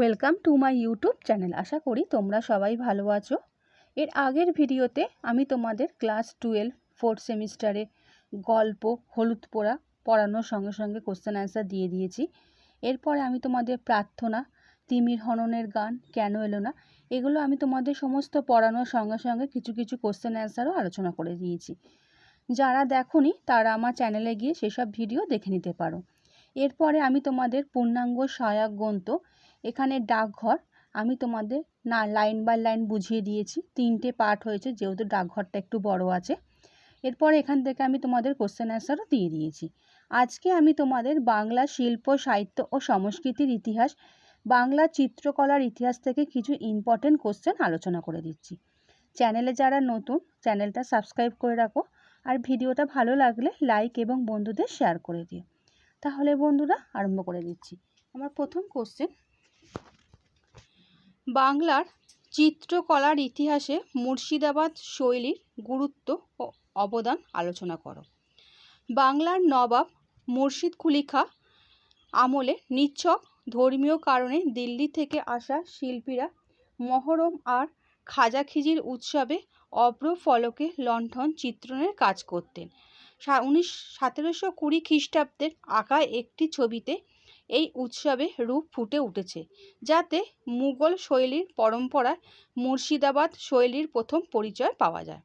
Welcome to my YouTube channel আশা করি তোমরা সবাই ভালো আছো। এর আগের ভিডিওতে আমি তোমাদের ক্লাস টুয়েলভ ফোর্থ সেমিস্টারে গল্প, হলুদ পোড়া পড়ানোর সঙ্গে সঙ্গে কোশ্চেন অ্যান্সার দিয়ে দিয়েছি। এরপরে আমি তোমাদের প্রার্থনা, তিমির হননের গান, কেন এলো না, এগুলো আমি তোমাদের সমস্ত পড়ানোর সঙ্গে সঙ্গে কিছু কিছু কোশ্চেন অ্যান্সারও আলোচনা করে দিয়েছি। যারা দেখোনি, তারা আমার চ্যানেলে গিয়ে সেসব ভিডিও দেখে নিতে পারো। এরপরে আমি তোমাদের পূর্ণাঙ্গ সহায়ক গ্রন্থ এখানে ডাকঘর, আমি তোমাদের না লাইন বাই লাইন বুঝিয়ে দিয়েছি। তিনটে পার্ট হয়েছে, যেহেতু ডাকঘরটা একটু বড় আছে। এরপর এখান থেকে আমি তোমাদের কোশ্চেন অ্যান্সারও দিয়ে দিয়েছি। আজকে আমি তোমাদের বাংলা শিল্প, সাহিত্য ও সংস্কৃতির ইতিহাস, বাংলা চিত্রকলার ইতিহাস থেকে কিছু ইম্পর্টেন্ট কোশ্চেন আলোচনা করে দিচ্ছি। চ্যানেলে যারা নতুন চ্যানেলটা সাবস্ক্রাইব করে রাখো। আর ভিডিওটা ভালো লাগলে লাইক এবং বন্ধুদের শেয়ার করে দিও। তাহলে বন্ধুরা, আরম্ভ করে দিচ্ছি। আমার প্রথম কোশ্চেন বাংলার চিত্রকলার ইতিহাসে মুর্শিদাবাদ শৈলীর গুরুত্ব ও অবদান আলোচনা করো। বাংলার নবাব মুর্শিদ কুলি খাঁ আমলে নিচ্ছক ধর্মীয় কারণে দিল্লি থেকে আসা শিল্পীরা মহরম আর খাজাখিজির উৎসবে অব্র ফলকে লণ্ঠন চিত্রণের কাজ করতেন। উনিশ সতেরোশো কুড়ি খ্রিস্টাব্দের আঁকা একটি ছবিতে এই উৎসবে রূপ ফুটে উঠেছে, যাতে মুঘল শৈলীর পরম্পরায় মুর্শিদাবাদ শৈলীর প্রথম পরিচয় পাওয়া যায়।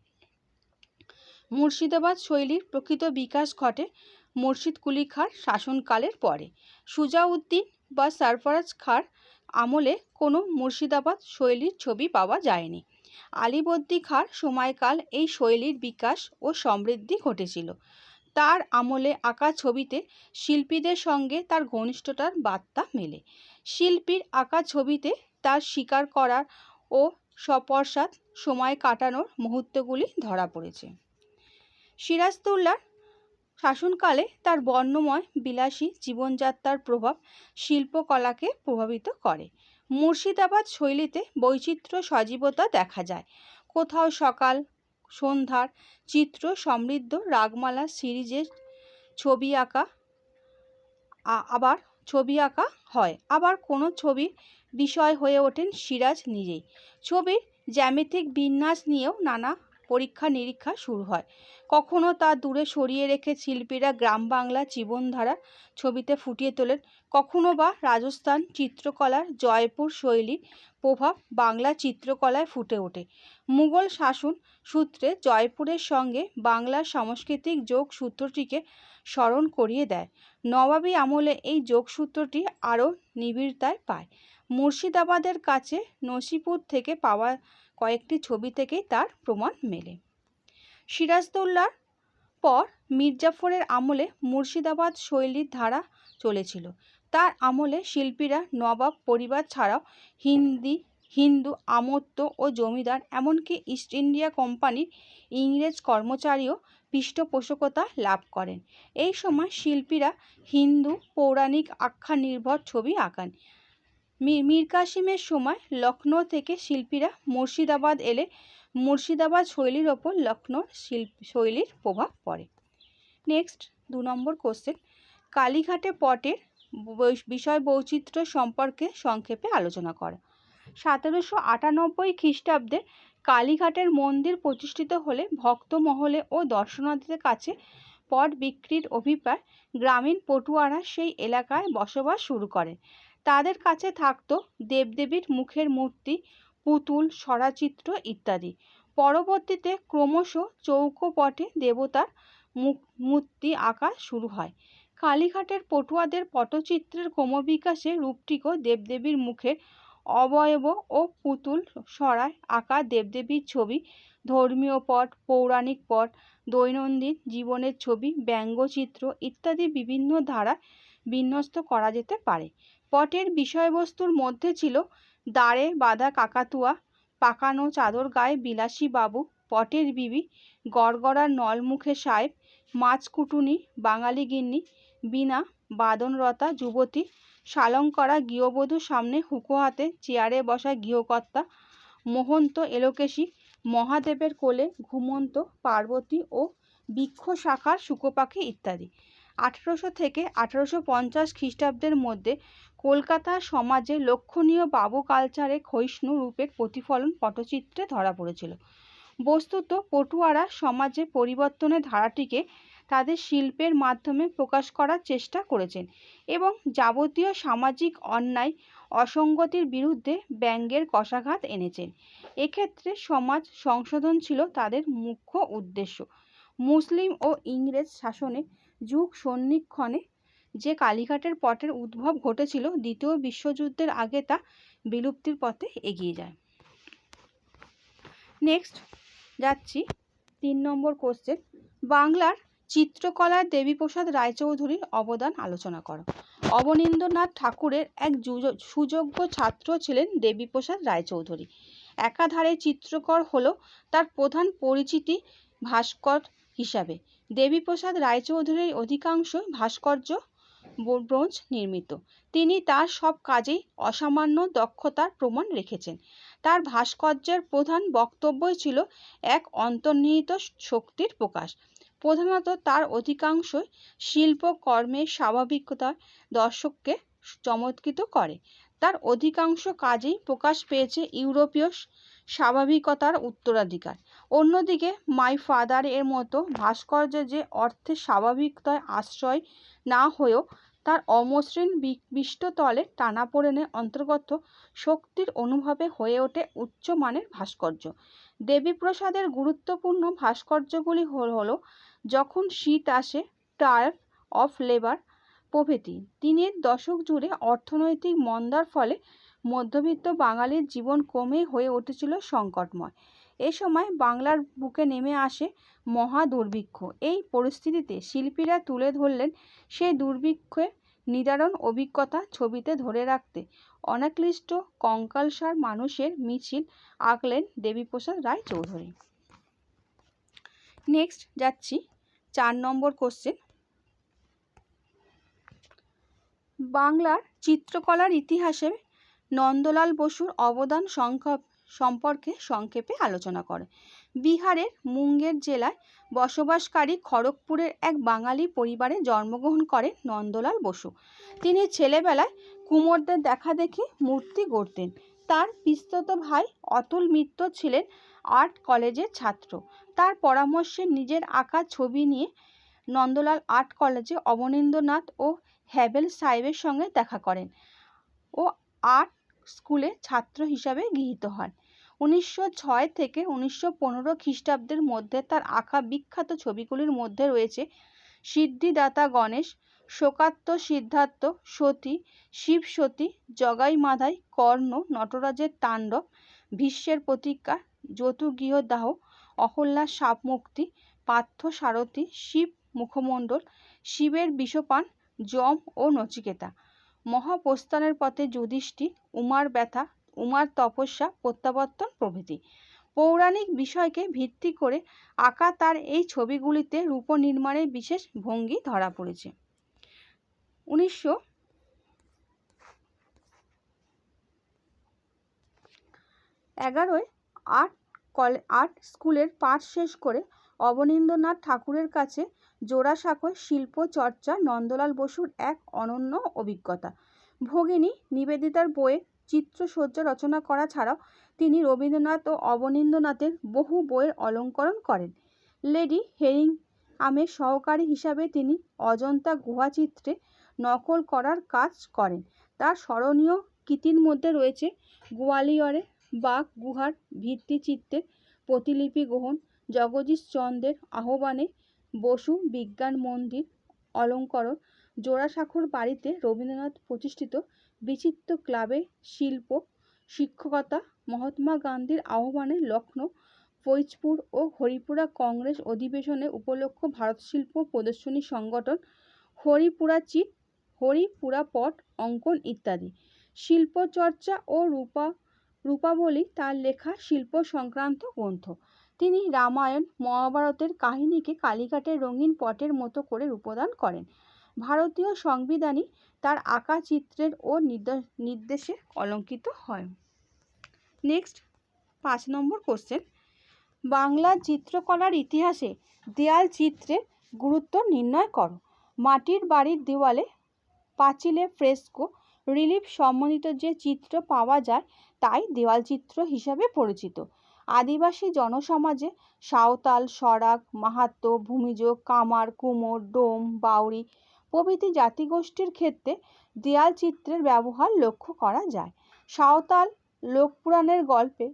মুর্শিদাবাদ শৈলীর প্রকৃত বিকাশ ঘটে মুর্শিদ কুলি খাঁর শাসনকালের পরে। সুজাউদ্দিন বা সরফরাজ খাঁর আমলে কোনো মুর্শিদাবাদ শৈলীর ছবি পাওয়া যায়নি। আলিবর্দি খাঁর সময়কাল এই শৈলীর বিকাশ ও সমৃদ্ধি ঘটেছিল। তার আমলে আঁকা ছবিতে শিল্পীদের সঙ্গে তার ঘনিষ্ঠতার বার্তা মেলে। শিল্পীর আঁকা ছবিতে তার শিকার করার ও সপর্সাদ সময় কাটানোর মুহূর্তগুলি ধরা পড়েছে। সিরাজদৌল্লার শাসনকালে তার বর্ণময়, বিলাসী জীবনযাত্রার প্রভাব শিল্পকলাকে প্রভাবিত করে। মুর্শিদাবাদ শৈলীতে বৈচিত্র্য সজীবতা দেখা যায়। কোথাও সকাল সন্ধ্যার চিত্র সমৃদ্ধ রাগমালা সিরিজের ছবি আঁকা আবার ছবি আঁকা হয়। আবার কোনো ছবির বিষয় হয়ে ওঠেন সিরাজ নিজেই। ছবির জ্যামিতিক বিন্যাস নিয়েও নানা পরীক্ষা নিরীক্ষা শুরু হয়। কখনো তা দূরে সরিয়ে রেখে শিল্পীরা গ্রাম বাংলা জীবনধারা ছবিতে ফুটিয়ে তোলেন। কখনো বা রাজস্থান চিত্রকলার জয়পুর শৈলী প্রভাব বাংলা চিত্রকলায় ফুটে ওঠে। মুঘল শাসন সূত্রে জয়পুরের সঙ্গে বাংলার সাংস্কৃতিক যোগসূত্রটিকে স্মরণ করিয়ে দেয়। নবাবী আমলে এই যোগসূত্রটি আরও নিবিড়তায় পায়। মুর্শিদাবাদের কাছে নসিপুর থেকে পাওয়া কয়েকটি ছবি থেকেই তার প্রমাণ মেলে। সিরাজদৌল্লার পর মির্জাফরের আমলে মুর্শিদাবাদ শৈলীর ধারা চলেছিল। তার আমলে শিল্পীরা নবাব পরিবার ছাড়াও হিন্দি হিন্দু আমত্য ও জমিদার, এমনকি ইস্ট ইন্ডিয়া কোম্পানির ইংরেজ কর্মচারীও পৃষ্ঠপোষকতা লাভ করেন। এই সময় শিল্পীরা হিন্দু পৌরাণিক আখ্যা নির্ভর ছবি আঁকান। মীর কাসিমের সময় লখনৌ থেকে শিল্পীরা মুর্শিদাবাদ এলে মুর্শিদাবাদ শৈলীর ওপর লখনৌর শিল্প, শৈলীর প্রভাব পড়ে। নেক্সট, দু নম্বর কোশ্চেন। কালীঘাটে পটের বিষয় বৈচিত্র্য সম্পর্কে সংক্ষেপে আলোচনা করা। সতেরোশো আটানব্বই খ্রিস্টাব্দে কালীঘাটের মন্দির প্রতিষ্ঠিত হলে ভক্তমহলে ও দর্শনার্থীদের কাছে পট বিক্রির অভিপ্রায় গ্রামীণ পটুয়ারা সেই এলাকায় বসবাস শুরু করেন তাদের কাছে থাকত দেবদেবীর মুখের মূর্তি, পুতুল সরাচিত্র ইত্যাদি। পরবর্তীতে ক্রমশ চৌকোপটে দেবতার মূর্তি আঁকা শুরু হয়। কালীঘাটের পটুয়াদের পটচিত্রের ক্রমবিকাশে রূপটিকও দেবদেবীর মুখের অবয়ব ও পুতুল সরায় আঁকা দেবদেবীর ছবি, ধর্মীয় পট, পৌরাণিক পট, দৈনন্দিন জীবনের ছবি, ব্যঙ্গচিত্র ইত্যাদি বিভিন্ন ধারা বিন্যস্ত করা যেতে পারে। পটের বিষয়বস্তুর মধ্যে ছিল দাঁড়ে বাঁধা কাকাতুয়া, পাকানো চাদর গায়ে বিলাসী বাবু, পটের বিবি গড়গড়ার নলমুখে সাহেব মাছ কুটুনি বাঙালি গিন্নি বিনা বাদনরতা, যুবতী সালঙ্করা গৃহবধূ সামনে হুঁকো হাতে চেয়ারে বসা গৃহকর্তা মোহন্ত এলোকেশী মহাদেবের কোলে ঘুমন্ত পার্বতী ও বৃক্ষ শাখার শুকোপাখি ইত্যাদি। আঠেরোশো থেকে আঠেরোশো পঞ্চাশ খ্রিস্টাব্দের মধ্যে কলকাতা সমাজে লক্ষণীয় বাবু কালচারে ক্ষয়িষ্ণু রূপের প্রতিফলন পটচিত্রে ধরা পড়েছিল। বস্তুত পটুয়ারা সমাজে পরিবর্তনের ধারাটিকে তাদের শিল্পের মাধ্যমে প্রকাশ করার চেষ্টা করেছেন এবং যাবতীয় সামাজিক অন্যায়, অসঙ্গতির বিরুদ্ধে ব্যঙ্গের কষাঘাত এনেছেন। এক্ষেত্রে সমাজ সংশোধন ছিল তাদের মুখ্য উদ্দেশ্য। মুসলিম ও ইংরেজ শাসনে যুগ সন্নিক্ষণে যে কালীঘাটের পটের উদ্ভব ঘটেছিল, দ্বিতীয় বিশ্বযুদ্ধের আগে তা বিলুপ্তির পথে এগিয়ে যায়। নেক্সট যাচ্ছি তিন নম্বর কোশ্চেন বাংলার চিত্রকলার দেবীপ্রসাদ রায়চৌধুরীর অবদান আলোচনা করো। অবনীন্দ্রনাথ ঠাকুরের এক সুযোগ্য ছাত্র ছিলেন দেবীপ্রসাদ রায়চৌধুরী। একাধারে চিত্রকর হলো তার প্রধান পরিচিতি ভাস্কর হিসাবে। দেবীপ্রসাদ রায়চৌধুরীর অধিকাংশ ভাস্কর্য ব্রোঞ্জ নির্মিত। তিনি তার সব কাজেই অসামান্য দক্ষতার প্রমাণ রেখেছেন। তার ভাস্কর্যের প্রধান বক্তব্যই ছিল এক অন্তর্নিহিত শক্তির প্রকাশ। প্রধানত তার অধিকাংশই শিল্পকর্মের স্বাভাবিকতা দর্শককে চমৎকৃত করে। তার অধিকাংশ কাজেই প্রকাশ পেয়েছে ইউরোপীয় স্বাভাবিকতার উত্তরাধিকার। অন্যদিকে মাই ফাদার এর মতো ভাস্কর্য যে অর্থে স্বাভাবিকতায় আশ্রয় না হয়েও তার অমসৃণ বিষ্টতলে টানাপোড়েনে অন্তর্গত শক্তির অনুভবে হয়ে ওঠে উচ্চমানের ভাস্কর্য। দেবীপ্রসাদের গুরুত্বপূর্ণ ভাস্কর্যগুলি হল যখন শীত আসে টায়ার অফ লেবার প্রভৃতি। তিনের দশক জুড়ে অর্থনৈতিক মন্দার ফলে মধ্যবিত্ত বাঙালির জীবন ক্রমেই হয়ে উঠেছিল সংকটময়। এ সময় বাংলার বুকে নেমে আসে মহা দুর্ভিক্ষ। এই পরিস্থিতিতে শিল্পীরা তুলে ধরলেন সেই দুর্ভিক্ষের নিদারুণ অভিজ্ঞতা ছবিতে ধরে রাখতে। অনাক্লিষ্ট কঙ্কালসার মানুষের মিছিল আঁকলেন দেবীপ্রসাদ রায় চৌধুরী নেক্সট যাচ্ছি চার নম্বর কোশ্চেন। বাংলার চিত্রকলার ইতিহাসে নন্দলাল বসুর অবদান সংখ্যা সম্পর্কে সংক্ষেপে আলোচনা করে। বিহারের মুঙ্গের জেলায় বসবাসকারী খড়গপুরের এক বাঙালি পরিবারে জন্মগ্রহণ করেন নন্দলাল বসু। তিনি ছেলেবেলায় কুমোরদের দেখা দেখে মূর্তি গড়তেন। তার পিস্তত ভাই অতুল মিত্র ছিলেন আর্ট কলেজের ছাত্র। তার পরামর্শে নিজের আঁকা ছবি নিয়ে নন্দলাল আর্ট কলেজে অবনীন্দ্রনাথ ও হ্যাবেল সাহেবের সঙ্গে দেখা করেন ও আর্ট স্কুলে ছাত্র হিসাবে গৃহীত হন। উনিশশো ছয় থেকে উনিশশো পনেরো খ্রিস্টাব্দের মধ্যে তার আঁকা বিখ্যাত ছবিগুলির মধ্যে রয়েছে সিদ্ধিদাতা গণেশ শোকাত্ম সিদ্ধার্থ, সতী শিব সতী জগাই মাধাই কর্ণ, নটরাজের তাণ্ডব, ভীষ্মের প্রতিজ্ঞা যতুগৃহদাহ অহল্যার সাপমুক্তি, পার্থ সারথী, শিব মুখমণ্ডল, শিবের বিষপান, যম ও নচিকেতা। মহাপ্রস্থানের পথে যুধিষ্ঠির, উমার ব্যথা, উমার তপস্যা, প্রত্যাবর্তন প্রভৃতি। পৌরাণিক বিষয়কে ভিত্তি করে আঁকা তার এই ছবিগুলিতে রূপ নির্মাণের বিশেষ ভঙ্গি ধরা পড়েছে। উনিশশো এগারোয় আর্ট কলে, আর্ট স্কুলের পাঠ শেষ করে অবনীন্দ্রনাথ ঠাকুরের কাছে জোড়াসাঁকোর শিল্প চর্চা নন্দলাল বসুর এক অনন্য অভিজ্ঞতা। ভগিনী নিবেদিতার বইয়ে চিত্রসজ্জা রচনা করা ছাড়াও তিনি রবীন্দ্রনাথ ও অবনীন্দ্রনাথের বহু বইয়ের অলঙ্করণ করেন। লেডি হেরিং আমের সহকারী হিসাবে তিনি অজন্তা গুহাচিত্রে নকল করার কাজ করেন। তার স্মরণীয় কৃতির মধ্যে রয়েছে গোয়ালিয়রে বাঘ গুহার ভিত্তিচিত্রের প্রতিলিপি গ্রহণ, জগদীশ চন্দ্রের আহ্বানে বসু বিজ্ঞান মন্দির অলঙ্করণ জোড়াসাঁকোর বাড়িতে রবীন্দ্রনাথ প্রতিষ্ঠিত বিচিত্র ক্লাবে শিল্প, শিক্ষকতা, মহাত্মা গান্ধীর আহ্বানে লখনৌ ফৈজপুর ও হরিপুরা কংগ্রেস অধিবেশনে উপলক্ষ ভারত শিল্প প্রদর্শনী সংগঠন হরিপুরা চিট হরিপুরা পট, অঙ্কন ইত্যাদি। শিল্পচর্চা ও রূপা, রূপাবলী তার লেখা শিল্প সংক্রান্ত গ্রন্থ। তিনি রামায়ণ, মহাভারতের কাহিনীকে কালীঘাটের রঙিন পটের মতো করে রূপদান করেন। ভারতীয় সংবিধানই তার আঁকা চিত্রের ও নির্দেশে অলঙ্কিত হয়। নেক্সট, পাঁচ নম্বর কোশ্চেন বাংলা চিত্রকলার ইতিহাসে দেয়াল চিত্রের গুরুত্ব নির্ণয় করো। মাটির বাড়ির দেওয়ালে পাঁচিলে ফ্রেস্কো রিলিফ সম্বন্ধিত যে চিত্র পাওয়া যায়, তাই দেওয়াল চিত্র হিসাবে পরিচিত। আদিবাসী জনসমাজে সাঁওতাল, সরাক মাহাতো ভূমিজ কামার, কুমোর, ডোম বাউরি প্রভৃতি জাতিগোষ্ঠীর ক্ষেত্রে দেয়াল চিত্রের ব্যবহার লক্ষ্য করা যায়। সাঁওতাল লোকপুরাণের গল্পে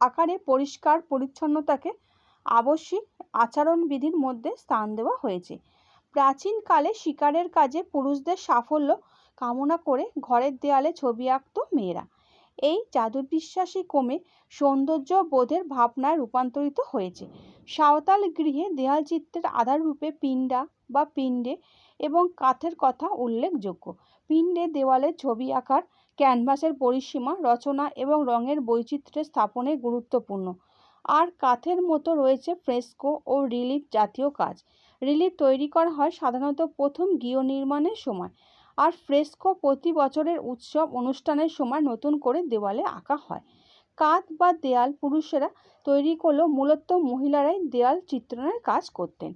আকারে পরিষ্কার পরিচ্ছন্নতাকে আবশ্যিক আচরণবিধির মধ্যে স্থান দেওয়া হয়েছে। প্রাচীনকালে শিকারের কাজে পুরুষদের সাফল্য কামনা করে ঘরের দেয়ালে ছবি আঁকত মেয়েরা। এই জাদুবিশ্বাসী কমে সৌন্দর্য বোধের ভাবনায় রূপান্তরিত হয়েছে। সাঁওতাল গৃহে দেয়াল চিত্রের আধাররূপে পিণ্ডা বা পিণ্ডে এবং কাঠের কথা উল্লেখযোগ্য। পিণ্ডে দেওয়ালে ছবি আঁকার ক্যানভাসের পরিসীমা, রচনা এবং রঙের বৈচিত্র্য স্থাপনে গুরুত্বপূর্ণ। আর কাঠের মতো রয়েছে ফ্রেস্কো ও রিলিফ জাতীয় কাজ। রিলিফ তৈরি করা হয় সাধারণত প্রথম গৃহ নির্মাণের সময়। আর ফ্রেস্কো প্রতি বছরের উৎসব অনুষ্ঠানের সময় নতুন করে দেওয়ালে আঁকা হয়। কাঁধ বা দেয়াল পুরুষেরা তৈরি করলেও মূলত মহিলারাই দেয়াল চিত্রণের কাজ করতেন।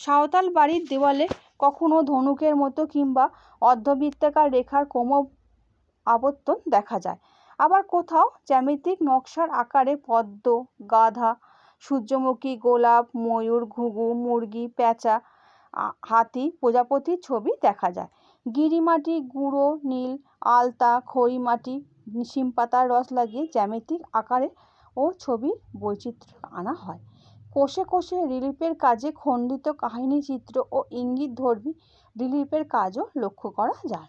সাঁওতাল বাড়ির দেওয়ালে কখনো ধনুকের মতো কিংবা অর্ধবৃত্তাকার রেখার কোম আবর্তন দেখা যায়। আবার কোথাও জ্যামিতিক নকশার আকারে পদ্ম, গাধা, সূর্যমুখী, গোলাপ, ময়ূর, ঘুঘু, মুরগি, প্যাঁচা হাতি প্রজাপতির ছবি দেখা যায়। গিরিমাটি, গুঁড়ো, নীল, আলতা খড়ি মাটি নিশিম পাতার রস লাগিয়ে জ্যামিতিক আকারে ও ছবির বৈচিত্র্য আনা হয়। কোষে কোষে রিলিফের কাজে খণ্ডিত কাহিনী, চিত্র ও ইঙ্গিত ধর্মী রিলিফের কাজও লক্ষ্য করা যায়।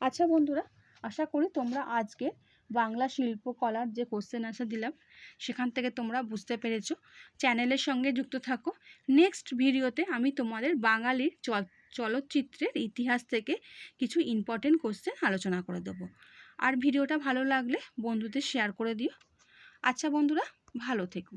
আচ্ছা বন্ধুরা, আশা করি তোমরা আজকে বাংলা শিল্পকলার যে কোশ্চেন আনসার দিলাম, সেখান থেকে তোমরা বুঝতে পেরেছ। চ্যানেলের সঙ্গে যুক্ত থাকো। নেক্সট ভিডিওতে আমি তোমাদের বাঙালির চল চলচ্চিত্রের ইতিহাস থেকে কিছু ইম্পর্টেন্ট কোশ্চেন আলোচনা করে দেবো। আর ভিডিওটা ভালো লাগলে বন্ধুদের শেয়ার করে দিও। আচ্ছা বন্ধুরা, ভালো থেকো।